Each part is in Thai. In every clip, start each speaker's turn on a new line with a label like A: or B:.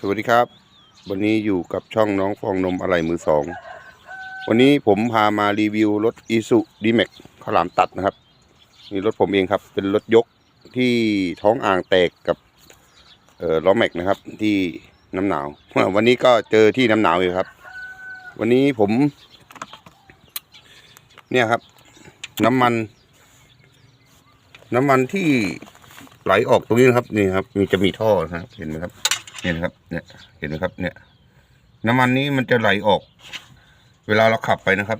A: สวัสดีครับ วันนี้อยู่กับช่องน้องฟองนมอะไรมือสอง วันนี้ผมพามารีวิวรถอีสุดีแม็กข้าวหลามตัดนะครับนี่รถผมเองครับ เป็นรถยกที่ท้องอ่างแตกกับเออล้อแม็กนะครับ ที่น้ำหนาว วันนี้ก็เจอที่น้ำหนาวอยู่ครับ วันนี้ผม เนี่ยครับ น้ำมัน น้ำมันที่ไหลออกตรงนี้นะครับนี่ครับ มีจะมีท่อนะครับ เห็นไหมครับ เนี่ยนะครับ เนี่ย เห็นไหมครับ เนี่ย น้ำมันนี้มันจะไหลออก เวลาเราขับไปนะครับ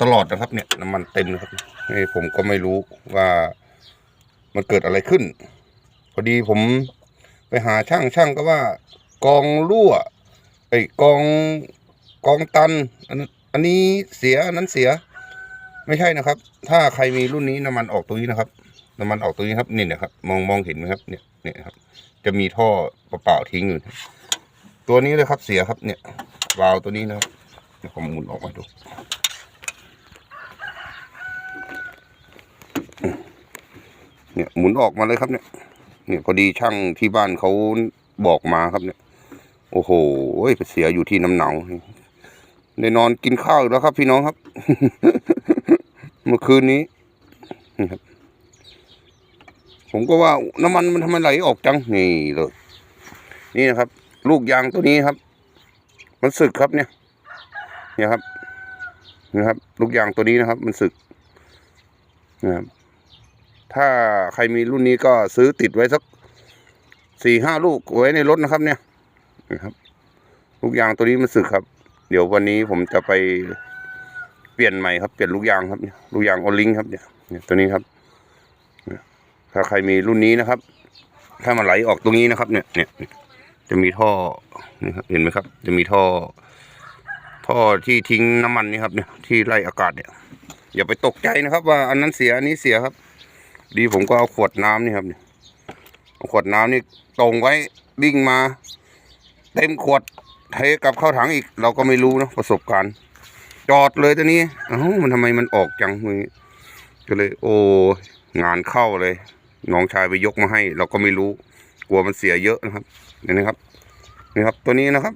A: ตลอดนะครับ เนี่ย น้ำมันเต็มนะครับนี่ผมก็ไม่รู้ว่ามันเกิดอะไรขึ้น พอดีผมไปหาช่างช่างก็ว่า กองรั่วไอ้กองกองตันอันอันนี้เสียอันนั้นเสีย ไม่ใช่นะครับ ถ้าใครมีรุ่นนี้น้ำมันออกตรงนี้นะครับ น้ำมันออกตรงนี้ครับนี่นะครับ มองมองเห็นไหมครับ เนี่ยเนี่ยครับ จะมีท่อเปล่าๆทิ้งอยู่ตัวนี้เลยครับเสียครับ เนี่ยวาล์วตัวนี้นะครับเดี๋ยวผมหมุนออกมาดู เนี่ยหมุนออกมาเลยครับเนี่ย เนี่ยพอดีช่างที่บ้านเขาบอกมาครับเนี่ย โอ้โหไปเสียอยู่ที่น้ำหนาวได้นอนกินข้าวแล้วครับ พี่น้องครับ เมื่อคืนนี้นี่ครับ ผมก็ว่าน้ำมันมันทำไมไหลออกจังนี่เลยนี่นะครับ ลูกยางตัวนี้ครับ มันสึกครับเนี่ย เนี่ยครับนะครับ ลูกยางตัวนี้นะครับ มันสึกนะครับถ้าใครมีรุ่นนี้ก็ซื้อติดไว้สักสี่ห้าลูกไว้ในรถนะครับ เนี่ยนะครับลูกยางตัวนี้มันสึกครับ เดี๋ยววันนี้ผมจะไปเปลี่ยนใหม่ครับเปลี่ยนลูกยางครับเนี่ยลูกยางโอลิงครับเนี่ยตัวนี้ครับ ถ้าใครมีรุ่นนี้นะครับ ถ้ามันไหลออกตรงนี้นะครับ เนี่ยเนี่ยจะมีท่อนี่ครับเห็นไหมครับ จะมีท่อ ท่อที่ทิ้งน้ำมันนี่ครับเนี่ยที่ไล่อากาศเนี่ย อย่าไปตกใจนะครับ ว่าอันนั้นเสียอันนี้เสียครับ ดีผมก็เอาขวดน้ำนี่ครับเนี่ยเอาขวดน้ำนี่ตรงไว้วิ่งมา เต็มขวดเทกลับเข้าถังอีก เราก็ไม่รู้นะประสบการณ์ จอดเลยตัวนี้เอ้ามันทำไมมันออกจังมือก็เลย โอ้งานเข้าเลย น้องชายไปยกมาให้ เราก็ไม่รู้กลัวมันเสียเยอะนะครับเห็นไหมครับนี่ครับ ตัวนี้นะครับ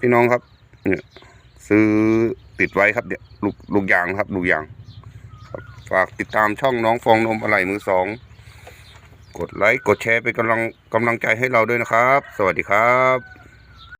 A: พี่น้องครับ เนี่ย ซื้อติดไว้ครับเนี่ยลูกลูกยางครับลูกยางครับฝากติดตามช่องน้องฟองนมอะไรมือสองกดไลค์กดแชร์เป็นกำลังกำลังใจให้เราด้วยนะครับ สวัสดีครับ